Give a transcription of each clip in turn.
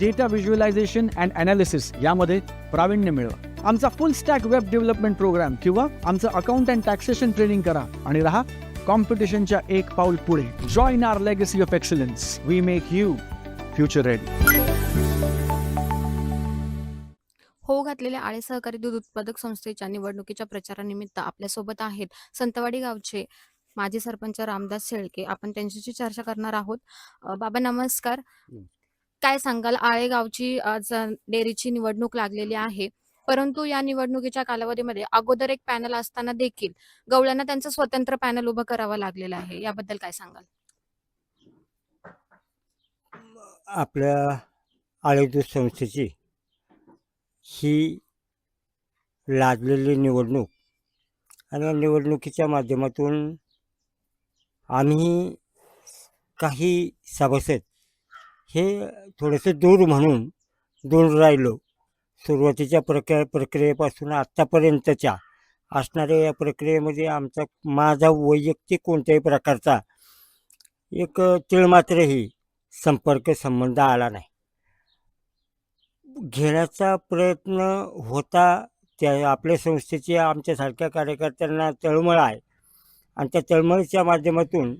data visualisation and analysis यामध्ये प्रावीण्य मिळवा. आमचा full stack web development program किंवा आमचं अकाउंट अँड टॅक्सेशन ट्रेनिंग करा आणि राहा कॉम्पिटिशनच्या एक पाऊल पुढे. Join our legacy of excellence we make you future ready होऊ घातलेल्या आळे सहकारी दूध उत्पादक संस्थेच्या निवडणुकीच्या प्रचारानिमित्त आपल्यासोबत आहेत संतवाडी गावचे माजी सरपंच रामदास शेळके. आपण त्यांच्याशी चर्चा करणार आहोत. बाबा नमस्कार. हं. काय सांगाल? आळेगावची आज डेअरीची निवडणूक लागलेली आहे. परंतु या निवडणुकीच्या कालावधीमध्ये अगोदर एक पॅनल असताना देखील गवळ्यांना त्यांचं स्वतंत्र पॅनल उभं करावं लागलेलं आहे. याबद्दल काय सांगाल? आपल्या आळेदूत संस्थेची ही लादलेली निवडणूक आणि या निवडणुकीच्या माध्यमातून आम्ही काही सभासद हे थोडेसे दूर म्हणून दूर राहिलो. सुरुवातीच्या प्रक्रिया प्रक्रियेपासून आत्तापर्यंतच्या असणाऱ्या या प्रक्रियेमध्ये आमचा माझा वैयक्तिक कोणत्याही प्रकारचा एक तिळमात्रही संपर्क संबंध आला नाही. घेण्याचा प्रयत्न होता त्या आपल्या संस्थेची आमच्यासारख्या कार्यकर्त्यांना तळमळ आहे. आणि त्या तळमळीच्या माध्यमातून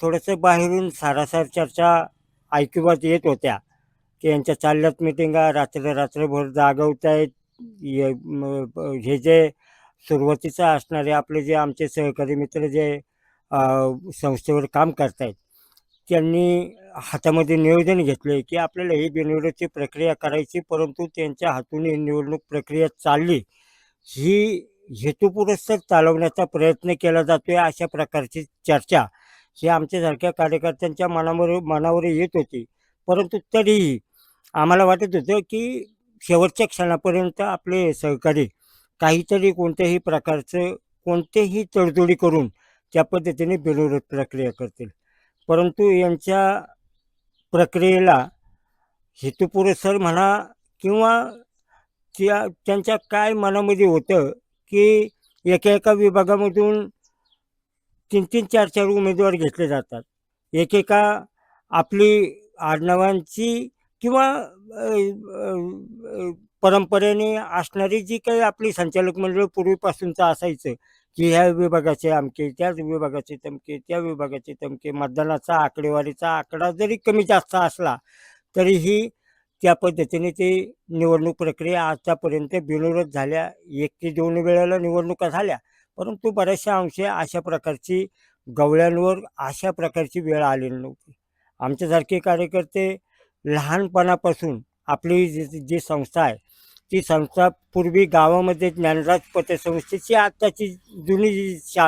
थोडंसं बाहेरून सारासार चर्चा ऐकिवात येत होत्या. की यांच्या चालल्यात मिटिंगा रात्र रात्रभर जागवत आहेत हे जे सुरुवातीचं असणारे आपले जे आमचे सहकारी मित्र जे संस्थेवर काम करतायत त्यांनी हातामध्ये निवेदन घेतले की आपल्याला ही बिनविरोधची प्रक्रिया करायची परंतु त्यांच्या हातून ही निवडणूक प्रक्रिया चालली. ही हेतुपुरस्सर चालवण्याचा प्रयत्न केला जातो आहे अशा प्रकारची चर्चा हे आमच्यासारख्या कार्यकर्त्यांच्या मनावर मनावर येत होती. परंतु तरीही आम्हाला वाटत होतं की शेवटच्या क्षणापर्यंत आपले सहकारी काहीतरी कोणत्याही प्रकारचं कोणतेही तडजोडी करून त्या पद्धतीने बिनविरोध प्रक्रिया करतील. परंतु यांच्या प्रक्रियेला हेतुपुरस्सर म्हणा किंवा त्या त्यांच्या काय मनामध्ये होतं की एका एका विभागामधून तीन तीन चार चार उमेदवार घेतले जातात. एकेका आपली आडनावांची किंवा परंपरेने असणारी जी काही आपली संचालक मंडळ पूर्वीपासूनचं असायचं की ह्या विभागाचे अमके त्याच विभागाचे तमके त्या विभागाचे तमके मतदानाचा आकडेवारीचा आकडा जरी कमी जास्त असला तरीही त्या पद्धतीने ते निवडणूक प्रक्रिया आतापर्यंत बिनविरोध झाल्या. एक ते दोन वेळेला निवडणुका झाल्या. परंतु बऱ्याचशा अंशी अशा प्रकारची गवळ्यांवर अशा प्रकारची वेळ आलेली नव्हती. आमच्यासारखे कार्यकर्ते लहानपणापासून आपली जी जी संस्था आहे ती संस्था पूर्वी गावामध्ये ज्ञानराज पतसंस्थेची आत्ताची जुनी जी शा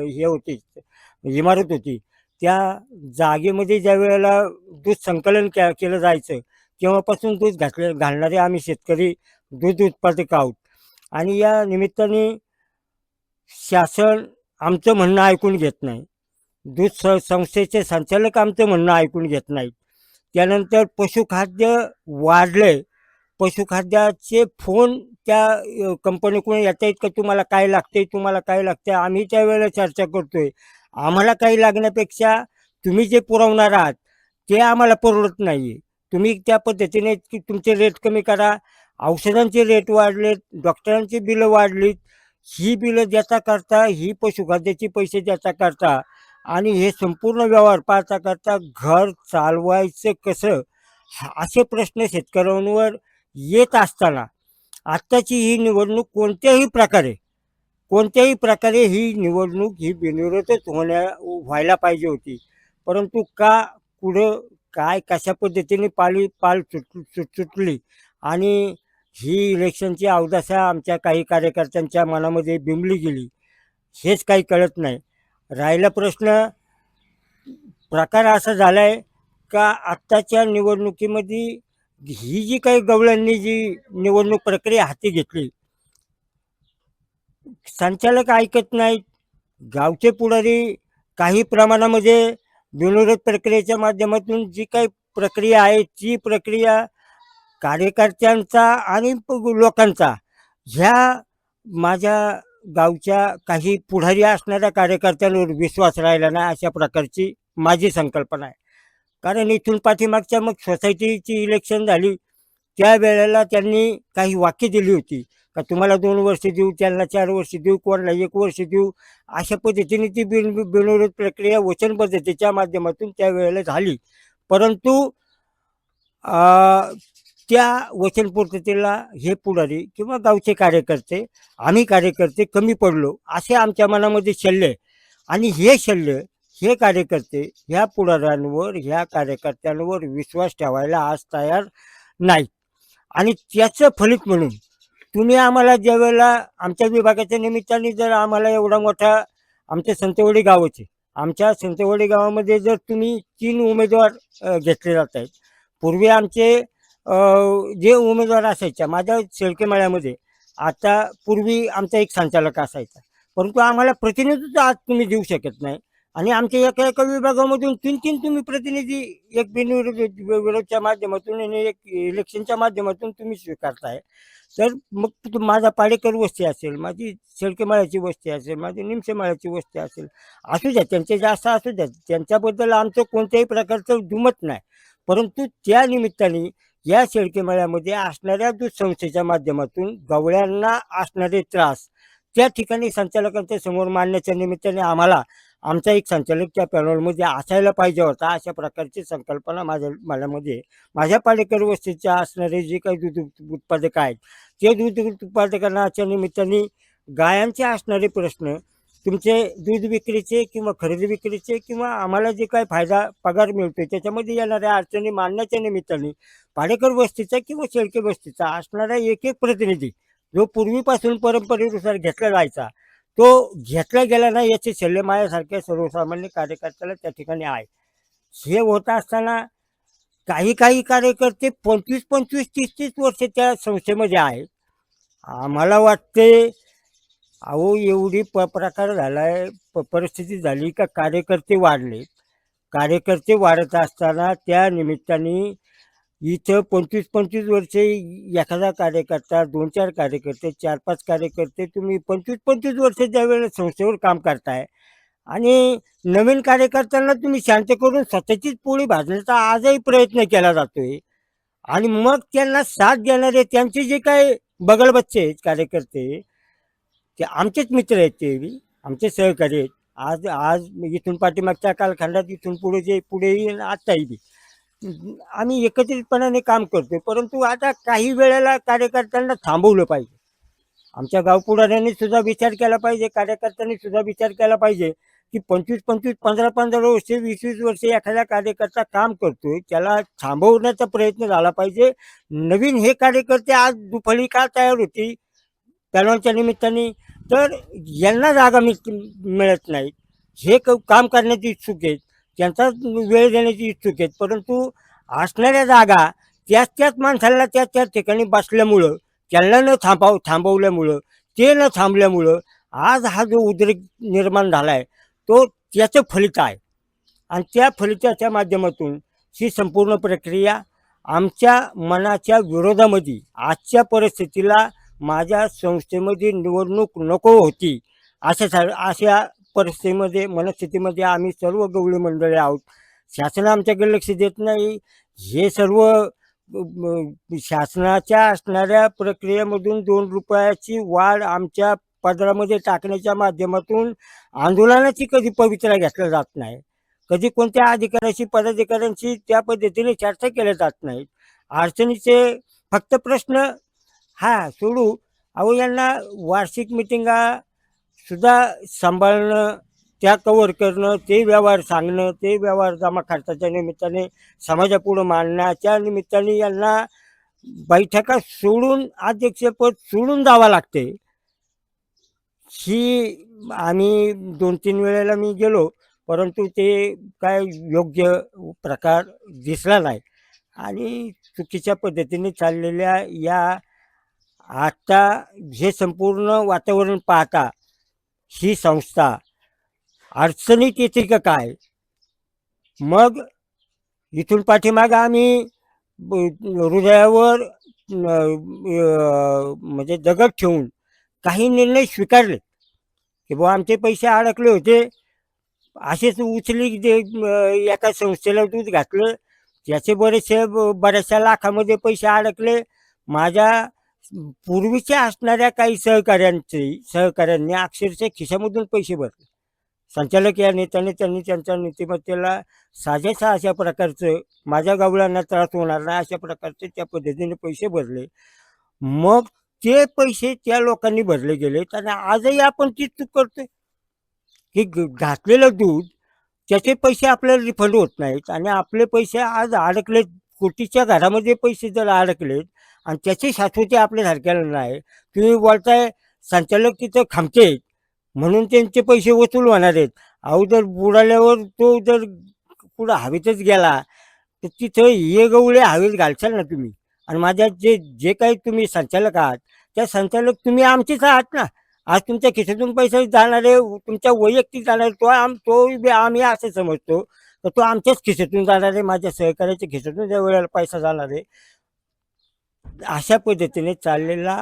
हे होती इमारत होती त्या जागेमध्ये ज्या वेळेला दूध संकलन के केलं जायचं तेव्हापासून दूध घातले घालणारे आम्ही शेतकरी दूध उत्पादक आहोत. आणि या निमित्ताने शासन आमचं म्हणणं ऐकून घेत नाही. दूध स संस्थेचे संचालक आमचं म्हणणं ऐकून घेत नाहीत. त्यानंतर पशुखाद्य वाढले पशुखाद्याचे फोन त्या कंपनीकडून येत आहेत का तुम्हाला काय लागते तुम्हाला काय लागते आम्ही त्यावेळेला चर्चा करतोय. आम्हाला काही लागण्यापेक्षा तुम्ही जे पुरवणार आहात ते आम्हाला परवडत नाही तुम्ही त्या पद्धतीने तुमचे रेट कमी करा. औषधांचे रेट वाढलेत डॉक्टरांची बिलं वाढलीत. ही बिलं द्याचा करता ही पशुखाद्याची पैसे द्याचा करता आणि हे संपूर्ण व्यवहार पाहता करता घर चालवायचं कसं? हा- असे प्रश्न शेतकऱ्यांवर येत असताना आत्ताची ही निवडणूक कोणत्याही प्रकारे कोणत्याही प्रकारे ही निवडणूक ही बिनविरोधच होण्या व्हायला पाहिजे होती. परंतु का पुढं काय कशा पद्धतीने पाली पाल सुट सुटली आणि ही इलेक्शनची अवदशा आमच्या काही कार्यकर्त्यांच्या मनामध्ये बिंबली गेली. हेच काही कळत नाही. राहिला प्रश्न प्रकार असा झाला आहे का आत्ताच्या निवडणुकीमध्ये ही जी काही गवळ्यांनी जी निवडणूक प्रक्रिया हाती घेतली संचालक ऐकत नाहीत. गावचे पुढारी काही प्रमाणामध्ये विनोद प्रक्रियेच्या माध्यमातून जी काही प्रक्रिया आहे ती प्रक्रिया कार्यकर्त्यांचा आणि प- लोकांचा. ह्या माझ्या गावच्या काही पुढारी असणाऱ्या कार्यकर्त्यांवर विश्वास राहिला नाही अशा प्रकारची माझी संकल्पना आहे. कारण इथून पाठीमागच्या मग सोसायटीची इलेक्शन झाली त्यावेळेला त्यांनी काही वाक्य दिली होती. का तुम्हाला दोन वर्ष देऊ त्यांना चार वर्ष देऊ कोणाला एक वर्ष देऊ अशा पद्धतीने ती बिन बिनविरोध प्रक्रिया वचनबद्धतेच्या माध्यमातून त्यावेळेला झाली. परंतु त्या वचनपूर्ततेला हे पुढारी किंवा गावचे कार्यकर्ते आम्ही कार्यकर्ते कमी पडलो असे आमच्या मनामध्ये शल्य आणि हे शल्य हे कार्यकर्ते ह्या पुढाऱ्यांवर ह्या कार्यकर्त्यांवर विश्वास ठेवायला आज तयार नाही आणि त्याचं फलित म्हणून तुम्ही आम्हाला ज्यावेळेला आमच्या विभागाच्या निमित्ताने जर आम्हाला एवढा मोठा आमच्या संतवडी गावाचे आमच्या संतवडी गावामध्ये जर तुम्ही तीन उमेदवार घेतले जात आहेत पूर्वी आमचे जे उमेदवार असायच्या माझ्या शेळकेमाळ्यामध्ये आता पूर्वी आमचा एक संचालक असायचा. परंतु आम्हाला प्रतिनिधित्व आज तुम्ही देऊ शकत नाही आणि आमच्या एका एका विभागामधून तीन तीन तुम्ही प्रतिनिधी एक बिनविरोध विरोधच्या माध्यमातून आणि एक इलेक्शनच्या माध्यमातून तुम्ही स्वीकारताय. तर मग तो माझा पाडेकर वस्ती असेल माझी शेळकेमाळ्याची वस्ती असेल माझी निमशेमाळ्याची वस्ती असेल असू द्या त्यांचे जास्त असू द्या त्यांच्याबद्दल आमचं कोणत्याही प्रकारचं दुमत नाही. परंतु त्या निमित्ताने या शेळकेमाळ्यामध्ये असणाऱ्या दूध संस्थेच्या माध्यमातून गवळ्यांना असणारे त्रास. त्या ठिकाणी संचालकांच्या समोर मांडण्याच्या निमित्ताने आम्हाला आमचा एक संचालक त्या पॅनलमध्ये असायला पाहिजे होता अशा प्रकारची संकल्पना माझ्या मनामध्ये माझ्या पालेकर वस्तीच्या असणारे जे काही दूध उत्पादक आहेत ते दूध उत्पादकांच्या निमित्ताने गायांचे असणारे प्रश्न तुमचे दूध विक्रीचे किंवा खरेदी विक्रीचे किंवा आम्हाला जे काही फायदा पगार मिळतो त्याच्यामध्ये येणाऱ्या अडचणी मानण्याच्या निमित्ताने पाडेकर वस्तीचा किंवा शेळके वस्तीचा असणारा एक एक प्रतिनिधी जो पूर्वीपासून परंपरेनुसार घेतला जायचा तो घेतला गेला नाही याचे शल्य माझ्यासारख्या सर्वसामान्य कार्यकर्त्याला त्या ठिकाणी आहे. हे होत असताना काही काही कार्यकर्ते पंचवीस पंचवीस तीस तीस वर्ष त्या संस्थेमध्ये आहे आम्हाला वाटते अहो एवढी प प्रकार झाला आहे प परिस्थिती झाली का कार्यकर्ते वाढले. कार्यकर्ते वाढत असताना त्या निमित्ताने इथं पंचवीस पंचवीस वर्षे एखादा कार्यकर्ता दोन चार कार्यकर्ते चार पाच कार्यकर्ते तुम्ही पंचवीस पंचवीस वर्ष ज्यावेळेला संस्थेवर काम करताय आणि नवीन कार्यकर्त्यांना तुम्ही शांत करून स्वतःचीच पोळी भाजण्याचा आजही प्रयत्न केला जातोय आणि मग त्यांना साथ देणारे त्यांचे जे काय बगलबच्चे आहेत कार्यकर्ते ते आमचेच मित्र आहेत ते बी, आमचे सहकारी आहेत. आज आज इथून पाठीमागच्या कालखंडात इथून पुढे जे पुढे येईल आत्ताही बी. आम्ही एकत्रितपणाने काम करतोय परंतु आता काही वेळेला कार्यकर्त्यांना थांबवलं पाहिजे. आमच्या गावपुढाऱ्यांनी सुद्धा विचार केला पाहिजे कार्यकर्त्यांनी सुद्धा विचार केला पाहिजे की पंचवीस पंचवीस पंधरा पंधरा वर्षे वीस वीस वर्षे एखादा कार्यकर्ता काम करतोय त्याला थांबवण्याचा प्रयत्न झाला पाहिजे. नवीन हे कार्यकर्ते आज दुफळी का तयार होती पॅनॉलच्या निमित्ताने तर यांना जागा मिळ मिळत नाहीत हे क काम करण्याची इच्छुक आहेत. त्यांचा वेळ देण्याची इच्छुक आहेत. परंतु असणाऱ्या जागा त्याच त्याच माणसाला त्याच त्याच ठिकाणी बसल्यामुळं त्यांना न थांबाव थांबवल्यामुळं ते न थांबल्यामुळं आज हा जो उद्रेक निर्माण झाला आहे तो त्याचं फलित आहे. आणि त्या फलिताच्या माध्यमातून ही संपूर्ण प्रक्रिया आमच्या मनाच्या विरोधामध्ये आजच्या परिस्थितीला माझ्या संस्थेमध्ये निवडणूक नको होती. अशा सा अशा परिस्थितीमध्ये मनस्थितीमध्ये आम्ही सर्व गवळी मंडळी आहोत. शासन आमच्याकडे लक्ष देत नाही. हे सर्व शासनाच्या असणाऱ्या प्रक्रियेमधून दोन रुपयाची वाढ आमच्या पदरामध्ये टाकण्याच्या माध्यमातून आंदोलनाची कधी पवित्रा घेतला जात नाही. कधी कोणत्या अधिकाऱ्याशी पदाधिकाऱ्यांशी त्या पद्धतीने चर्चा केल्या जात नाहीत अडचणीचे फक्त प्रश्न हा सोडू. अहो यांना वार्षिक मिटिंगा सुद्धा सांभाळणं त्या कवर करणं ते व्यवहार सांगणं ते व्यवहार जमा खर्चाच्या निमित्ताने समाजापुढं मांडण्याच्या निमित्ताने यांना बैठका सोडून अध्यक्षपद सोडून जावं लागते. ही आम्ही दोन तीन वेळेला मी गेलो परंतु ते काय योग्य प्रकार दिसला नाही. आणि चुकीच्या पद्धतीने चाललेल्या या आता हे संपूर्ण वातावरण पाहता ही संस्था अडचणीत येते का काय? मग इथून पाठीमागं आम्ही हृदयावर म्हणजे दगड ठेवून काही निर्णय स्वीकारले. की बुवा आमचे पैसे अडकले होते. असेच उचली जे एका संस्थेला दूध घातलं. त्याचे बरेचसे ब- बऱ्याचशा लाखामध्ये पैसे अडकले. माझ्या पूर्वीच्या असणाऱ्या काही सहकाऱ्यांचे सहकाऱ्यांनी अक्षरशः खिशामधून पैसे भरले. संचालक या नेत्याने त्यांनी त्यांच्या नीतिमत्तेला साजेसा अशा प्रकारचं माझ्या गावळ्यांना त्रास होणार नाही अशा प्रकारचे त्या पद्धतीने पैसे भरले. मग ते पैसे त्या लोकांनी भरले गेले आणि आजही आपण ती चूक करतोय. की ग- घातलेलं दूध त्याचे पैसे आपल्याला रिफंड होत नाहीत आणि आपले पैसे आज अडकलेत. कोटीच्या घरामध्ये पैसे जर अडकलेत आणि त्याची शाश्वती आपल्यासारख्याला नाही. तुम्ही बोलताय संचालक तिथं खांबते म्हणून त्यांचे पैसे वसूल होणार आहेत. अहो जर बुडाल्यावर तो जर पुढं हवेतच गेला तर तिथं ये गवळे हवेत घालशाल ना तुम्ही. आणि माझ्या जे जे काही तुम्ही संचालक आहात त्या संचालक तुम्ही आमचेच आहात ना. आज तुमच्या खिशातून पैसे जाणारे तुमच्या वैयक्तिक जाणारे तो आम तो बी आम्ही असं समजतो. तर तो आमच्याच खिशातून जाणार आहे माझ्या सहकार्याच्या खिशातून ज्या वेळेला पैसा जाणार आहे. अशा पद्धतीने चाललेला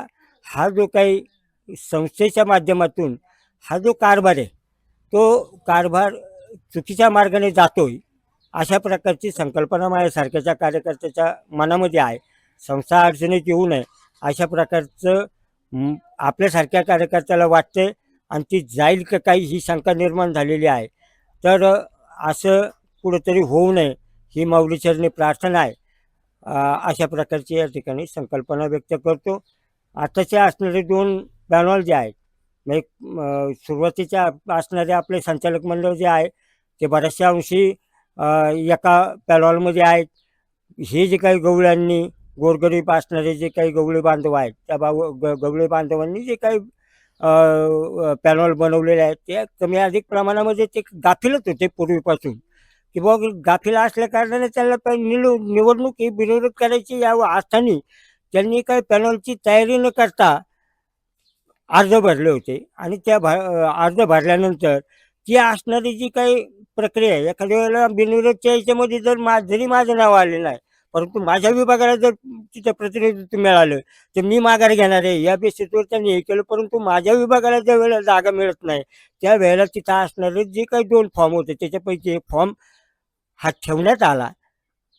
हा जो काही संस्थेच्या माध्यमातून हा जो कारभार आहे तो कारभार चुकीच्या मार्गाने जातोय अशा प्रकारची संकल्पना माझ्यासारख्याच्या कार्यकर्त्याच्या मनामध्ये आहे. संस्था अडचणीत येऊ नये अशा प्रकारचं आपल्यासारख्या कार्यकर्त्याला वाटते आणि ती जाईल का काही ही शंका निर्माण झालेली आहे. तर असं कुठंतरी होऊ नये ही माऊलीचरणी प्रार्थना आहे. अशा प्रकारची या ठिकाणी संकल्पना व्यक्त करतो. आताचे असणारे दोन पॅनॉल जे आहेत म्हणजे सुरुवातीच्या असणारे आपले संचालक मंडळ जे आहे ते बऱ्याचशा अंशी एका पॅनॉलमध्ये आहेत. हे जे काही गवळ्यांनी गोरगरीब असणारे जे काही गवळे बांधव आहेत त्या बाव ग गवळे बांधवांनी जे काही पॅनॉल बनवलेले आहेत ते कमी अधिक प्रमाणामध्ये ते गाफिलत होते पूर्वीपासून. की बघ गाफील असल्या कारणाने त्याला निवडणूक निलू निवडणूक ही बिनविरोध करायची या असताना त्यांनी काही पॅनलची तयारी न करता अर्ज भरले होते. आणि त्या भा अर्ज भरल्यानंतर ती असणारी जी काही प्रक्रिया आहे एखाद्या वेळेला बिनविरोधच्या याच्यामध्ये जर मा जरी माझं नाव आलेलं नाही परंतु माझ्या विभागाला जर तिथं प्रतिनिधित्व मिळालं तर मी माघार घेणार आहे. या बेसिसवर त्यांनी हे केलं परंतु माझ्या विभागाला ज्या वेळेला जागा मिळत नाही त्या वेळेला तिथं असणारे जे काही दोन फॉर्म होते त्याच्यापैकी एक फॉर्म हा ठेवण्यात आला.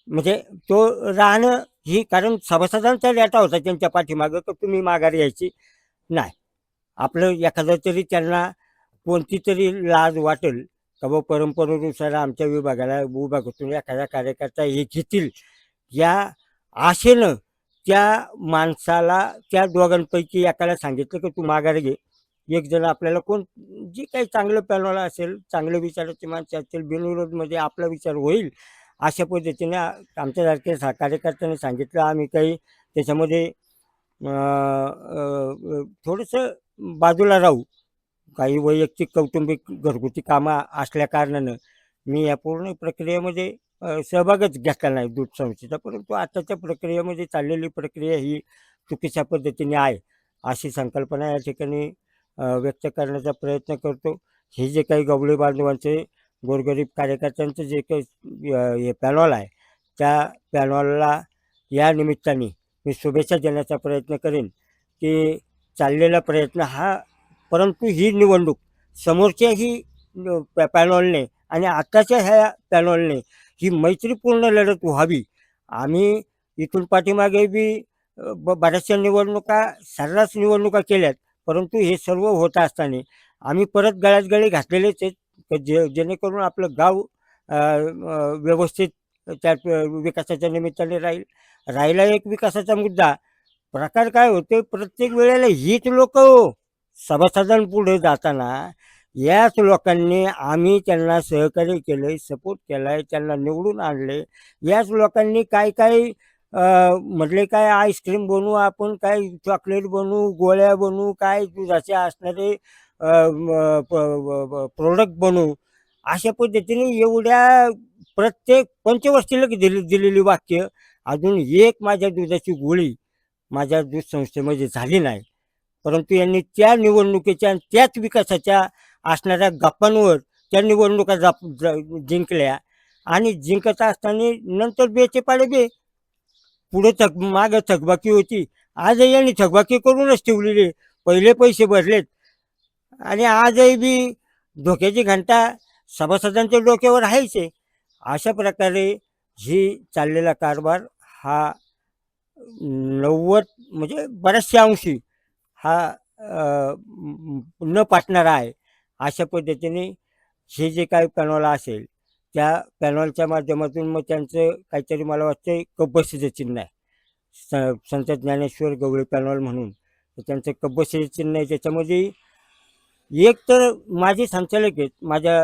म्हणजे तो राहणं ही कारण सभासदांचा डेटा होता त्यांच्या पाठीमागं तर तुम्ही माघार यायची नाही. आपलं एखादं तरी त्यांना कोणती तरी लाज वाटेल का बा परंपरेनुसार आमच्या विभागाला विभागातून एखादा कार्यकर्ता हे घेतील. या आशेनं त्या माणसाला त्या दोघांपैकी एकाला सांगितलं की तू माघार घे. एक जण आपल्याला कोण जे काही चांगलं पॅनवाला असेल चांगलं विचाराची माणसं असतील बिनविरोधमध्ये आपला विचार होईल अशा पद्धतीने आ- आमच्यासारख्या सा कार्यकर्त्यांनी सांगितलं. आम्ही काही त्याच्यामध्ये थोडंसं बाजूला राहू. काही वैयक्तिक कौटुंबिक घरगुती कामं असल्या कारणानं मी या पूर्ण प्रक्रियेमध्ये सहभागच घेतला नाही दूध संस्थेचा परंतु आताच्या प्रक्रियेमध्ये चाललेली प्रक्रिया ही चुकीच्या पद्धतीने आहे अशी संकल्पना या ठिकाणी व्यक्त करण्याचा प्रयत्न करतो. हे जे काही गवळी बांधवांचे गोरगरीब कार्यकर्त्यांचं जे काही हे पॅनॉल आहे त्या पॅनॉलला या निमित्ताने मी शुभेच्छा देण्याचा प्रयत्न करेन की चाललेला प्रयत्न हा परंतु ही निवडणूक समोरच्याही पॅ- पॅनॉलने आणि आत्ताच्या ह्या पॅनॉलने ही मैत्रीपूर्ण लढत व्हावी. आम्ही इथून पाठीमागे बी ब बऱ्याचशा निवडणुका सर्रास निवडणुका केल्यात. परंतु हे सर्व होत असताना आम्ही परत गळ्यात गळे घातलेलेच आहेत. जे जेणेकरून आपलं गाव व्यवस्थित त्या विकासाच्या निमित्ताने राहील. राहिला एक विकासाचा मुद्दा. प्रकार काय होते प्रत्येक वेळेला हीच लोक हो. सभासदांपुढे जाताना याच लोकांनी आम्ही त्यांना सहकार्य केलं सपोर्ट केला आहे त्यांना निवडून आणले याच लोकांनी काय काय म्हटले काय आईस्क्रीम बनवू आपण काय चॉकलेट बनवू गोळ्या बनवू काय दुधाचे असणारे प्रोडक्ट बनवू अशा पद्धतीने एवढ्या प्रत्येक पंचवर्षीला दिली दिलेली वाक्य अजून एक माझ्या दुधाची गोळी माझ्या दूध संस्थेमध्ये झाली नाही. परंतु यांनी त्या निवडणुकीच्या आणि त्याच विकासाच्या असणाऱ्या गप्पांवर त्या निवडणुका जाप जिंकल्या. आणि जिंकत असताना नंतर बेचे पाडे बे. पुढे थक मागं थकबाकी होती. आजही यांनी थकबाकी करूनच ठेवलेली. पहिले पैसे भरलेत. आणि आजही बी धोक्याची घंटा सभासदांच्या डोक्यावर आहेच आहे. अशा प्रकारे ही चाललेला कारभार हा नव्वद म्हणजे बऱ्याचशा अंशी हा न पाटणारा आहे. अशा पद्धतीने हे जे काही पॅनॉल असेल त्या पॅनॉलच्या माध्यमातून मग त्यांचं काहीतरी मला वाटतं कब्बसीचं चिन्ह आहे. स संत ज्ञानेश्वर गवळी पॅनॉल म्हणून. तर त्यांचं कब्बसीचं चिन्ह आहे. त्याच्यामध्ये एक तर माझे संचालक आहेत. माझ्या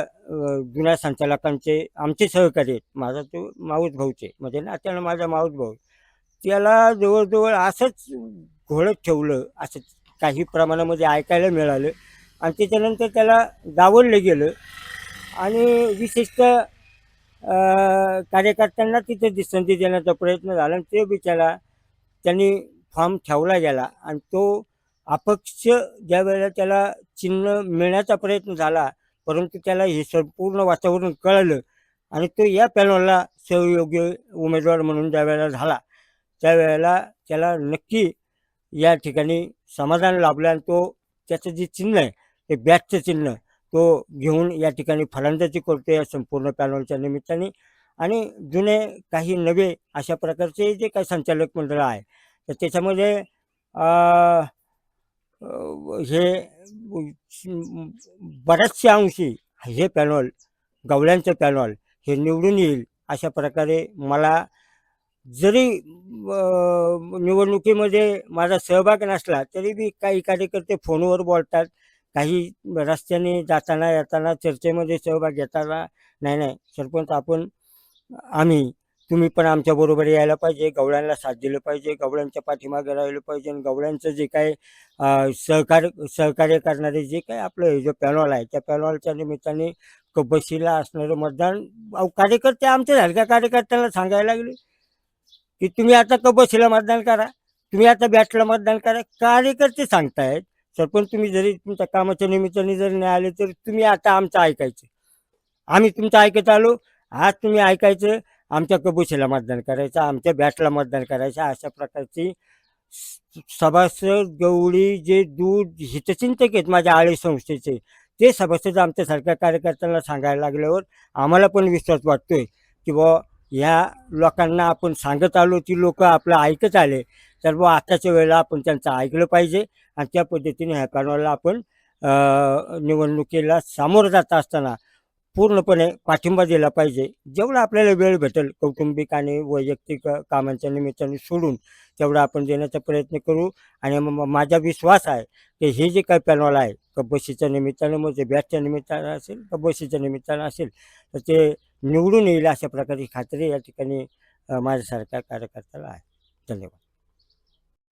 जुन्या संचालकांचे आमचे सहकारी आहेत. माझा तो माऊस भाऊचे म्हणजे नात्यानं माझा माऊस भाऊ. त्याला जवळजवळ असंच घोळत ठेवलं असं काही प्रमाणामध्ये ऐकायला मिळालं. आणि त्याच्यानंतर त्याला डावललं गेलं. आणि विशेषतः कार्यकर्त्यांना तिथे दि- संधी देण्याचा प्रयत्न झाला आणि ते बिचारा त्यांनी फॉर्म ठेवला गेला आणि तो अपक्ष ज्या वेळेला त्याला चिन्ह मिळण्याचा प्रयत्न झाला परंतु त्याला हे संपूर्ण वातावरण कळलं आणि तो या पॅनलला सहयोग्य उमेदवार म्हणून ज्या वेळेला झाला त्यावेळेला त्याला नक्की या ठिकाणी समाधान लाभलं आणि तो त्याचं जे चिन्ह आहे ते बॅटचं चिन्ह तो घेऊन या ठिकाणी फलंदाजी करतो या संपूर्ण पॅनलच्या निमित्ताने. आणि जुने काही नवे अशा प्रकारचे जे काही संचालक मंडळ आहे तर त्याच्यामध्ये हे बऱ्याचशा अंशी हे पॅनॉल गवळ्यांचं पॅनॉल हे निवडून येईल अशा प्रकारे मला जरी निवडणुकीमध्ये माझा सहभाग नसला तरी बी काही कार्यकर्ते फोनवर बोलतात काही रस्त्याने जाताना येताना चर्चेमध्ये सहभाग घेताना नाही नाही सरपंच आपण आम्ही तुम्ही पण आमच्याबरोबर यायला पाहिजे गवळ्यांना साथ दिलं पाहिजे गवळ्यांच्या पाठीमागे राहिलं पाहिजे आणि गवळ्यांचं जे काय सहकार सहकार्य सहकार्य करणारे जे काही आपलं हे जो पॅनॉल आहे त्या पॅनॉलच्या निमित्ताने कबशीला असणारं मतदान अहो, कार्यकर्ते आमच्या सारख्या कार्यकर्त्यांना सांगायला लागले की तुम्ही आता कबशीला मतदान करा तुम्ही आता बॅटला मतदान करा कार्यकर्ते सांगतायत सरपंच तुम्ही जरी तुमच्या कामाच्या निमित्ताने जरी नाही आले तरी तुम्ही आता आमचं ऐकायचं. आम्ही तुमचं ऐकत आलो आज तुम्ही ऐकायचं आमच्या कबुशीला मतदान करायचं आमच्या बॅटला मतदान करायचं अशा प्रकारची सभासद गवळी जे दूध हितचिंतक आहेत माझ्या आळे संस्थेचे ते सभासद आमच्यासारख्या कार्यकर्त्यांना सांगायला लागल्यावर आम्हाला पण विश्वास वाटतोय की बुवा ह्या लोकांना आपण सांगत आलो ती लोक आपलं ऐकत आले तर बुवा आताच्या वेळेला आपण त्यांचं ऐकलं पाहिजे आणि त्या पद्धतीने ह्या पॅनलला आपण निवडणुकीला सामोरं जात असताना पूर्णपणे पाठिंबा दिला पाहिजे. जेवढा आपल्याला वेळ भेटेल कौटुंबिक आणि वैयक्तिक कामांच्या निमित्ताने सोडून तेवढा आपण देण्याचा प्रयत्न करू. आणि माझा विश्वास आहे की हे जे काही पॅनॉल आहे कबशीच्या निमित्तानं मग जे बॅटच्या निमित्तानं असेल कबशीच्या निमित्तानं असेल तर ते निवडून येईल अशा प्रकारची खात्री या ठिकाणी अ, माझ्यासारख्या कार्यकर्त्याला आहे. धन्यवाद.